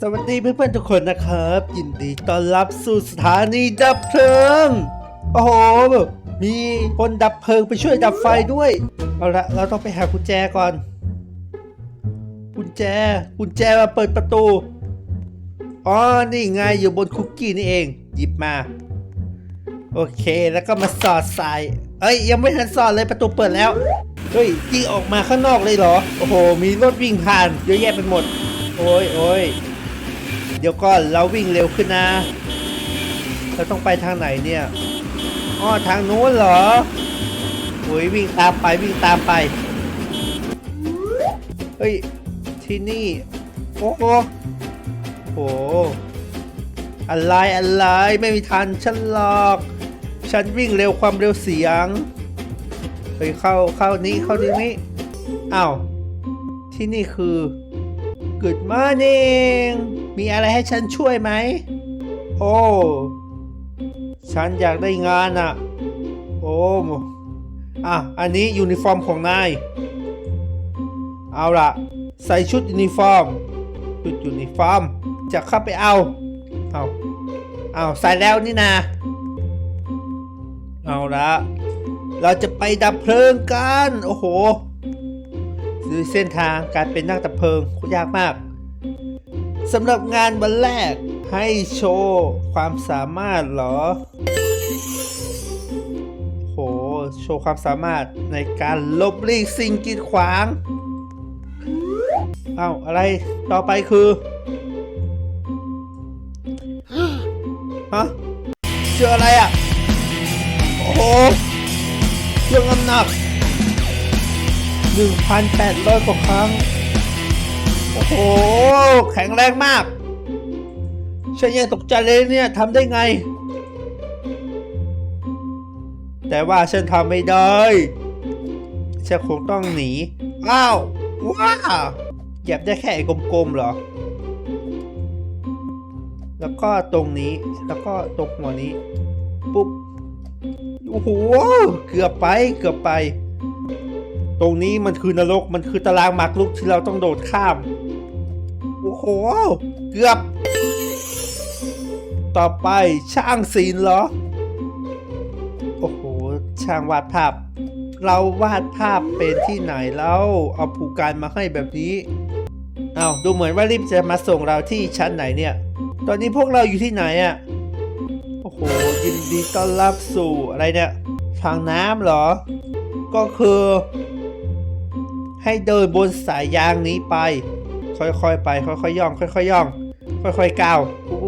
สวัสดีเพื่อนๆทุกคนนะครับ ยินดีต้อนรับสู่สถานีดับเพลิง โอ้โห มีคนดับเพลิงไปช่วยดับไฟด้วย เอาละเราต้องไปหากุญแจก่อน กุญแจ กุญแจมาเปิดประตู อ๋อ นี่ไงอยู่บนคุกกี้นี่เอง หยิบมา โอเค แล้วก็มาสอดใส่เอ้ย ยังไม่ทันสอดเลยประตูเปิดแล้ว เฮ้ยยิงออกมาข้างนอกเลยเหรอ โอ้โห มีรถวิ่งผ่านเยอะแยะไปหมด โอ้ยโอ้ย ดี๋ยวก่อนเราวิ่งเร็วขึ้นนะ เราต้องไปทางไหนเนี่ยอ้อทางนู้นเหรอโอ้ยวิ่งตามไปวิ่งตามไป เฮ้ย ที่นี่ โอ้โหโอ้โหอะไรอะไรไม่มีทันฉันหรอก ฉันวิ่งเร็วความเร็วเสียง เฮ้ยเข้าเข้านี้เข้าที่นี้อ้าวที่นี่คือ Good morning มีอะไรให้ฉันช่วยไหม โอ้ ฉันอยากได้งานอะโอ้อะ อันนี้ยูนิฟอร์มของนาย เอาละใส่ชุดยูนิฟอร์ม ชุดยูนิฟอร์ม จะเข้าไปเอา เอา เอาใส่แล้วนี่นาเอาละ เราจะไปดับเพลิงกัน โอ้โห ดูเส้นทางการเป็นนักดับเพลิงยากมากสำหรับงานวันแรกให้โชว์ความสามารถเหรอ โห โชว์ความสามารถในการลบลีกสิ่งกีดขวาง เอ้าอะไรต่อไปคือฮะเจออะไรอะ โอ้โหเครื่องน้ำหนัก 1,800กว่าครั้ง โอ้โห แข็งแรงมาก ฉันยังตกใจเลยเนี่ยทำได้ไง แต่ว่าฉันทำไม่ได้ ฉันคงต้องหนี อ้าว ว้าวเหยียบได้แค่ไอ้กลมๆเหรอ แล้วก็ตรงนี้ แล้วก็ตรงหัวนี้ ปุ๊บ โอ้โห เกือบไป เกือบไป ตรงนี้มันคือนรกมันคือตารางหมากรุกที่เราต้องโดดข้าม โอ้โห เกือบ ต่อไปช่างศิลป์เหรอ โอ้โห ช่างวาดภาพ เราวาดภาพเป็นที่ไหนแล้วเอาผูกการมาให้แบบนี้อ้าวดูเหมือนว่ารีบจะมาส่งเราที่ชั้นไหนเนี่ย ตอนนี้พวกเราอยู่ที่ไหนอะ่ะ โอ้โห ยินดีต้อนรับสู่อะไรเนี่ย ทางน้ำเหรอ ก็คือ ให้เดินบนสายยางนี้ไป ค่อยๆไป ค่อยๆย่อง ค่อยๆย่อง ค่อยๆก้าวโอ้โห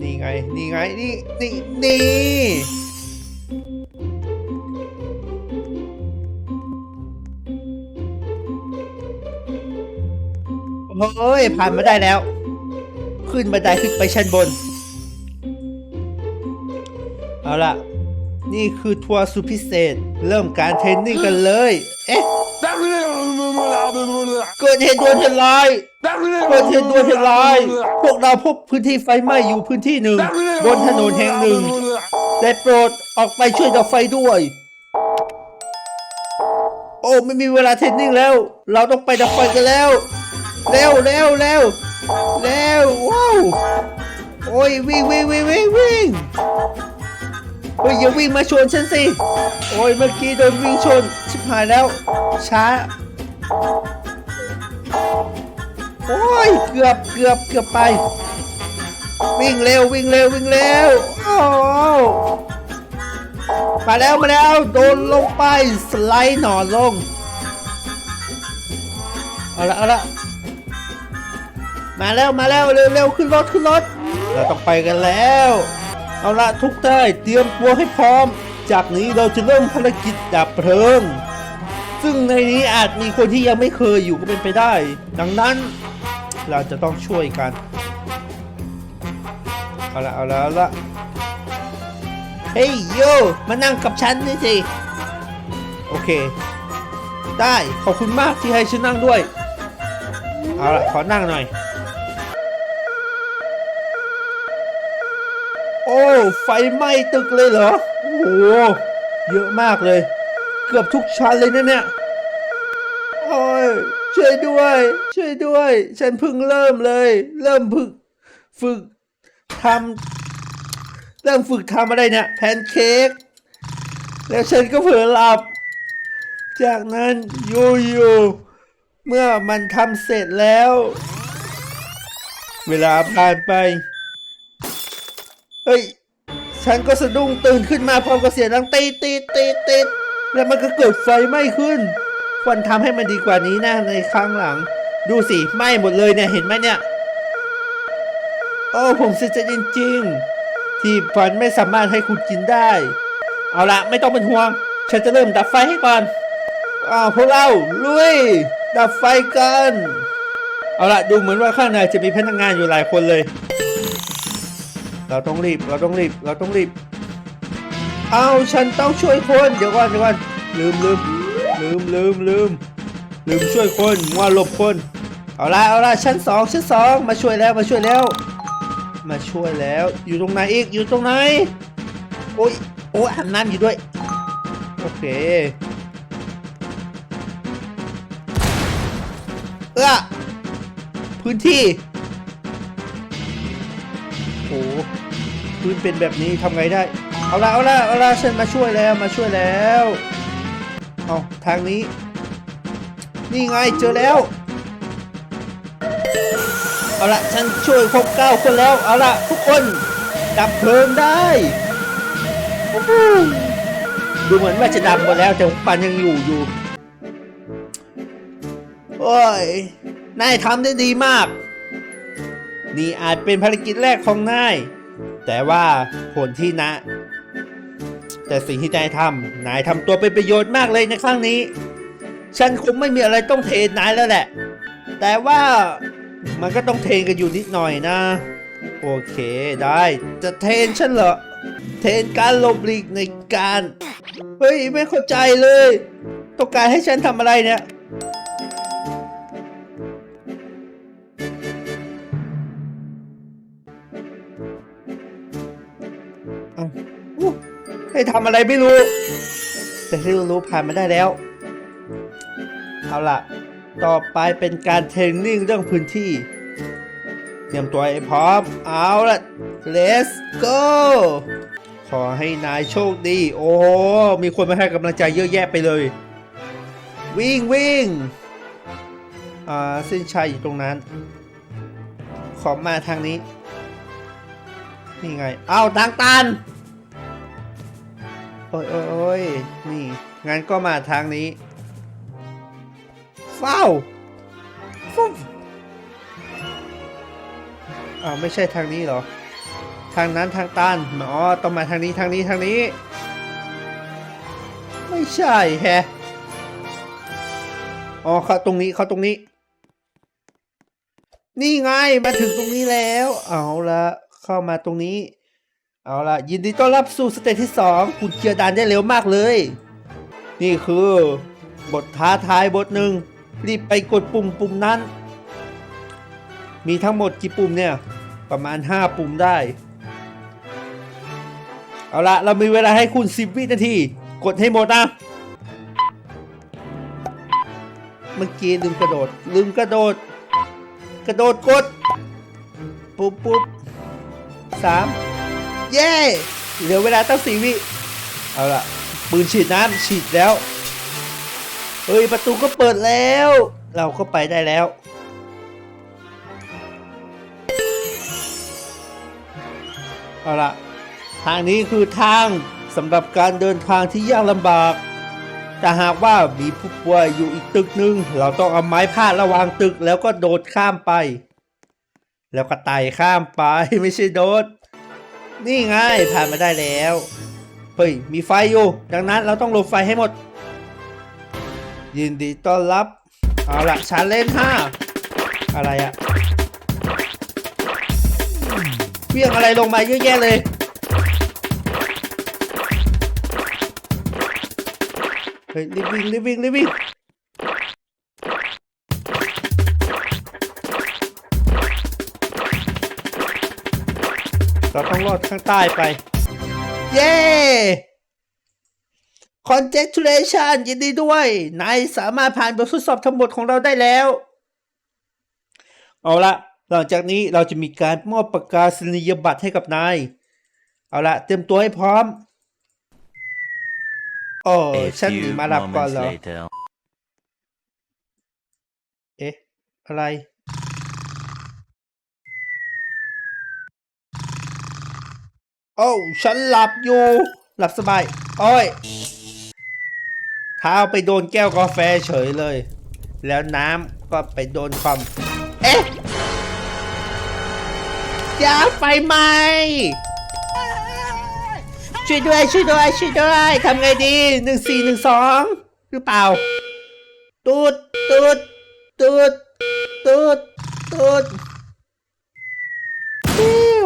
นี่ไง นี่ไง นี่ นี่ นี่ เฮ้ย ผ่านมาได้แล้ว ขึ้นบันไดขึ้นไปชั้นบน เอาล่ะ นี่คือทัวร์สุดพิเศษ เริ่มการเทรนนิ่งกันเลย เอ๊ะ เกิดเหตุด่วนเหตุร้ายเกิดเหตุด่วนเหตุร้ายพวกเราพบพื้นที่ไฟไหม้อยู่พื้นที่หนึ่ง บนถนนแห่งหนึ่งได้โปรดออกไปช่วยดับไฟด้วย โอ้ไม่มีเวลาเทรนนิ่งแล้ว เราต้องไปดับไฟกันแล้ว เร็วเร็วเร็วเร็วว้าวโอ้ยวิ่งวิ่งวิ่งวิ่งวิ่ง เฮ้ยอย่าวิ่งมาชนฉันสิ โอ้ยเมื่อกี้โดนวิ่งชน ชิบหายแล้ว ช้า โอ้ยเกือบเกือบเกือบไป วิ่งเร็ววิ่งเร็ววิ่งเร็วโอ้มาแล้วมาแล้วโดนลงไปสไลด์หนอนลง เอาละเอาละมาแล้วมาแล้วเร็วเร็วขึ้นรถขึ้นรถ เราต้องไปกันแล้ว เอาละทุกท่านเตรียมตัวให้พร้อม จากนี้เราจะเริ่มภารกิจดับเพลิง ซึ่งในนี้อาจมีคนที่ยังไม่เคยอยู่ก็เป็นไปได้ ดังนั้นเราจะต้องช่วยกัน เอาละเอาละเอาละเฮ้ยโยมานั่งกับฉันนี่สิ โอเค ได้ขอบคุณมากที่ให้ฉันนั่งด้วย เอาละขอนั่งหน่อย ไฟไหม้ตึกเลยเหรอ โอ้โห เยอะมากเลย เกือบทุกชั้นเลยนะเนี่ยโอ้ยช่วยด้วย ช่วยด้วย ฉันเพิ่งเริ่มเลย เริ่มฝึก ฝึกทำเริ่มฝึกทำอะไรเนี่ยแพนเค้กแล้วฉันก็เผลอหลับ จากนั้นยู่ๆเมื่อมันทำเสร็จแล้ว เวลาผ่านไป เฮ้ย ฉันก็สะดุ้งตื่นขึ้นมาพร้อมกับเสียงดังตีดตีดตีดตีดแล้วมันก็เกิดไฟไหม้ขึ้น ควรทำให้มันดีกว่านี้นะในครั้งหลัง ดูสิไหม้หมดเลยเนี่ยเห็นไหมเนี่ย โอ้ผมเสียใจจริงๆ ที่ฝันไม่สามารถให้คุณกินได้ เอาละไม่ต้องเป็นห่วง ฉันจะเริ่มดับไฟให้ก่อนอ้าวพวกเราลุย ดับไฟกัน เอาละดูเหมือนว่าข้างในจะมีพนักงานอยู่หลายคนเลย เราต้องรีบ เราต้องรีบ เราต้องรีบ เอาฉันต้องช่วยคน เดี๋ยวก่อนเดี๋ยวก่อนลืมลืมลืมลืมลืมลืมช่วยคนมัวหลบคน เอาละเอาละชั้นสองชั้นสองมาช่วยแล้วมาช่วยแล้ว มาช่วยแล้ว อยู่ตรงไหนอีกอยู่ตรงไหน โอ้ยโอ้ยอาบน้ำอยู่ด้วย โอเคเออพื้นที่ พื้นเป็นแบบนี้ทำไงได้ เอาละเอาละเอาละฉันมาช่วยแล้วมาช่วยแล้วเอาทางนี้ นี่ไงเจอแล้ว เอาละฉันช่วยครบเก้าคนแล้ว เอาละทุกคนดับเพลิงได้ดูเหมือนว่าจะดับหมดแล้วแต่ปันยังอยู่อยู่โอ้ยนายทำได้ดีมาก นี่อาจเป็นภารกิจแรกของนาย แต่ว่าผลที่นะ แต่สิ่งที่นายทำนายทำตัวเป็นประโยชน์มากเลยในครั้งนี้ ฉันคงไม่มีอะไรต้องเทนนายแล้วแหละ แต่ว่ามันก็ต้องเทนกันอยู่นิดหน่อยนะ โอเคได้ จะเทนฉันเหรอ เทนการหลบหลีกในการ เฮ้ย ไม่เข้าใจเลย ต้องการให้ฉันทำอะไรเนี่ย ให้ทำอะไรไม่รู้ แต่ที่รู้ผ่านมาได้แล้ว เอาล่ะ ต่อไปเป็นการเทรนนิ่งเรื่องพื้นที่ เตรียมตัวให้พร้อม เอาล่ะ let's go ขอให้นายโชคดี โอ้ มีคนมาให้กำลังใจเยอะแยะไปเลย วิ่งวิ่งอ่าเส้นชัยอยู่ตรงนั้น ขอมาทางนี้ นี่ไง เอาทางตัน อ้ยโอ้ยโอ้ยนี่งั้นก็มาทางนี้เฝ้าฟุ้งอ้าวไม่ใช่ทางนี้เหรอ ทางนั้นทางตันอ๋อต้องมาทางนี้ทางนี้ทางนี้ ไม่ใช่แฮะอ๋อเขาตรงนี้เขาตรงนี้ นี่ไงมาถึงตรงนี้แล้ว เอาละเข้ามาตรงนี้ เอาละยินดีต้อนรับสู่สเตจที่ 2 คุณเคลียร์ด่านได้เร็วมากเลย นี่คือบทท้าทายบทหนึ่งรีบไปกดปุ่มปุ่มนั้น มีทั้งหมดกี่ปุ่มเนี่ย ประมาณ 5 ปุ่มได้ เอาละเรามีเวลาให้คุณ 10 วินาที กดให้หมดนะ เมื่อกี้ลืมกระโดด ลืมกระโดด กระโดดกด ปุ๊บปุ๊บสาม เย้เหลือเวลาตั้งสี่วิ เอาละปืนฉีดน้ำฉีดแล้ว เฮ้ย ประตูก็เปิดแล้ว เราก็ไปได้แล้ว เอาละทางนี้คือทางสำหรับการเดินทางที่ยากลำบาก แต่หากว่ามีผู้ป่วยอยู่อีกตึกหนึ่งเราต้องเอาไม้พาดระหว่างตึกแล้วก็โดดข้ามไป แล้วก็ไต่ข้ามไปไม่ใช่โดด นี่ไงผ่านมาได้แล้ว เฮ้ย มีไฟอยู่ดังนั้นเราต้องหลบไฟให้หมด ยินดีต้อนรับ เอาละชาเลนห้าอะไรอะเพี้ยงอะไรลงมาเยอะแยะเลยเฮ้ยรีบวิ่งรีบวิ่งรีบวิ่ง เราต้องรอดข้างใต้ไป เย้ congratulation ยินดีด้วย นายสามารถผ่านบททดสอบทั้งหมดของเราได้แล้ว เอาละ หลังจากนี้เราจะมีการมอบประกาศนียบัตรให้กับนาย เอาละ เตรียมตัวให้พร้อม โอ้ A ฉันหนี few มารับก่อน moments เหรอ later. เอ๊ะ อะไร โอ้ฉันหลับอยู่ หลับสบาย โอ้ยเท้าไปโดนแก้วกาแฟเฉยเลย แล้วน้ำก็ไปโดนคอมเอ๊ะยาไฟไหมช่วยด้วยช่วยด้วยช่วยด้วยทำไงดีหนึ่งสี่หนึ่งสองหรือเปล่าตูดตูดตูดตูดตูดปิ้ว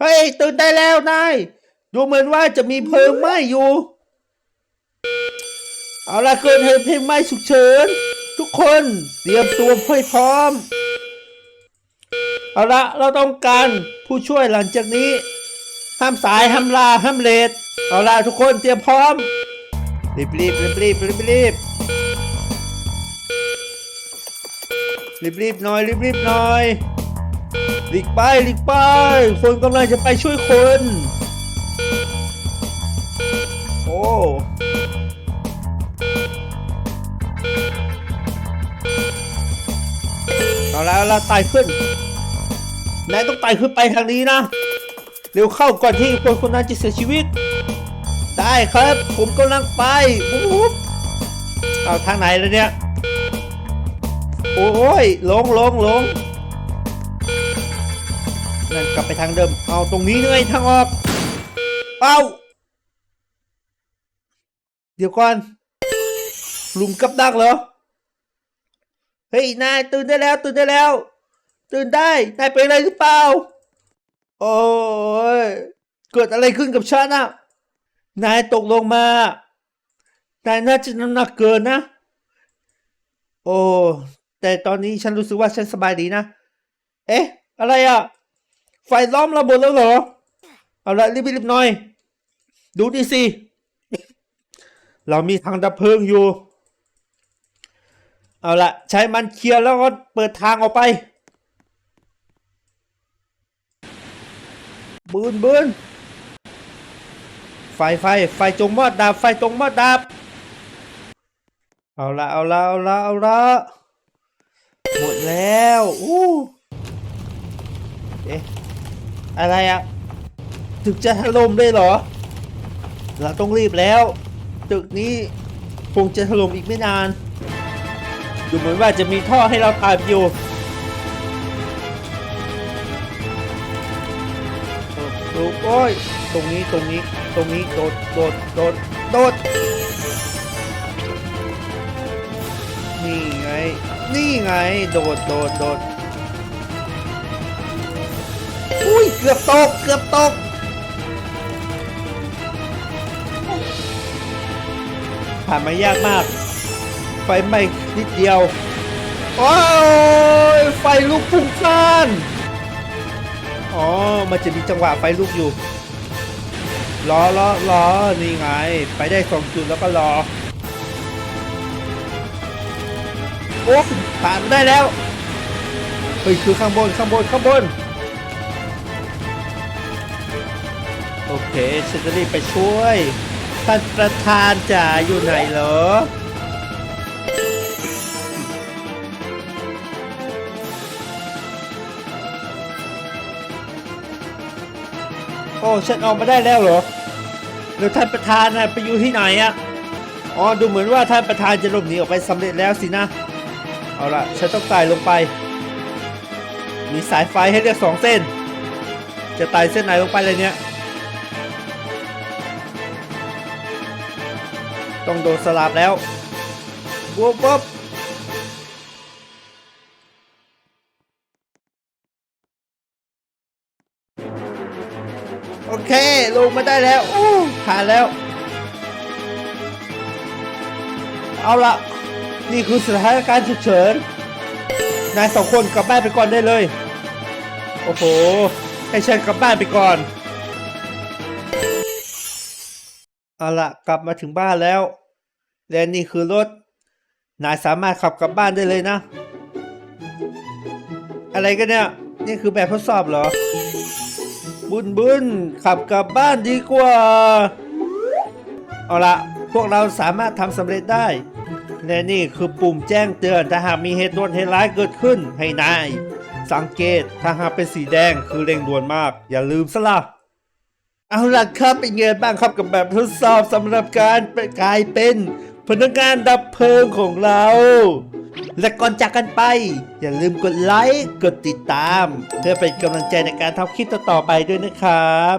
เฮ้ย ตื่นได้แล้วนายดูเหมือนว่าจะมีเพลิงไหม้อยู่ เอาละเกิดเหตุเพลิงไหม้ฉุกเฉิน ทุกคนเตรียมตัวให้พร้อม เอาละเราต้องการผู้ช่วยหลังจากนี้ ห้ามสายห้ามลาห้ามเลทเอาละทุกคนเตรียมพร้อม รีบรีบรีบรีบรีบรีบรีบๆหน่อยรีบๆหน่อย หลีกไปหลีกไป คนกำลังจะไปช่วยคน โอ้เอาละเอาละไต่ขึ้นนายต้องไต่ขึ้นไปทางนี้นะ เร็วเข้าก่อนที่คนคนนั้นจะเสียชีวิต ได้ครับ ผมกำลังไปปุ๊บเอาทางไหนแล้วเนี่ย โอ้ยลงลงลง นั่นกลับไปทางเดิม เอาตรงนี้เลยทางออก เอาเดี๋ยวก่อนลุมกับดักเหรอ เฮ้ย นายตื่นได้แล้ว ตื่นได้แล้ว ตื่นได้ นายเป็นอะไรหรือเปล่า โอ้ย เกิดอะไรขึ้นกับฉันอะนายตกลงมา นายน่าจะน้ำหนักเกินนะ โอ้ แต่ตอนนี้ฉันรู้สึกว่าฉันสบายดีนะ เอ๊ะ อะไรอะ ไฟล้อมระเบิดแล้วเหรอ เอาละรีบๆหน่อย ดูดิสิ เรามีทางดับเพลิงอยู่ เอาละใช้มันเคลียร์แล้วก็เปิดทางออกไปบืนบืนไฟไฟไฟจงมอดดับไฟจงมอดดับ เอาละเอาละเอาละเอาละหมดแล้ว อู้ เอ๊ะ อะไรอะตึกจะถล่มเลยเหรอ เราต้องรีบแล้ว ตึกนี้คงจะถล่มอีกไม่นาน ดูเหมือนว่าจะมีท่อให้เราผ่านอยู่โอ้โอ้ย ตรงนี้ตรงนี้ตรงนี้โดดโดดโดดโดด นี่ไง นี่ไง โดดโดดโดด อุ้ย เกือบตก เกือบตก ผ่านมายากมาก ไฟไหม้นิดเดียว โอ้ย ไฟลุกพุ่งพล่านอ๋อ มันจะมีจังหวะไฟลุกอยู่ รอรอรอนี่ไง ไปได้สองจุดแล้วก็รอ โอ้ผ่านได้แล้ว เฮ้ยคือข้างบน ข้างบน ข้างบน โอเคฉันจะรีบไปช่วย ท่านประธานจ๋าอยู่ไหนเหรอ โอ้ฉันออกมาได้แล้วเหรอแล้วท่านประธานน่ะไปอยู่ที่ไหนอะอ๋อดูเหมือนว่าท่านประธานจะหลบหนีออกไปสำเร็จแล้วสินะ เอาละฉันต้องไต่ลงไป มีสายไฟให้เลือกสองเส้น จะไต่เส้นไหนลงไปเลยเนี่ย ต้องโดนสลับแล้วบวบบ๊บโอเค ลงมาได้แล้วอู้ผ่านแล้ว เอาละนี่คือสถานการณ์ฉุกเฉิน นายสองคนกลับบ้านไปก่อนได้เลย โอ้โห ให้ฉันกลับบ้านไปก่อน เอาละกลับมาถึงบ้านแล้ว และนี่คือรถ นายสามารถขับกลับบ้านได้เลยนะ อะไรกันเนี่ย นี่คือแบบทดสอบเหรอ บุญบุญขับกลับบ้านดีกว่า เอาละพวกเราสามารถทำสำเร็จได้ และนี่คือปุ่มแจ้งเตือนถ้าหากมีเหตุด่วนเหตุร้ายเกิดขึ้นให้นาย สังเกตถ้าหากเป็นสีแดงคือเร่งด่วนมาก อย่าลืมซะละเอาล่ะครับเป็นไงบ้างครับกับแบบทดสอบสำหรับการกลายเป็น พนักงานดับเพลิงของเรา และก่อนจากกันไป อย่าลืมกดไลค์ กดติดตาม เพื่อเป็นกำลังใจในการทำคลิปต่อๆไปด้วยนะครับ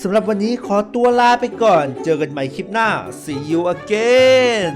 สำหรับวันนี้ขอตัวลาไปก่อน เจอกันใหม่คลิปหน้า see you again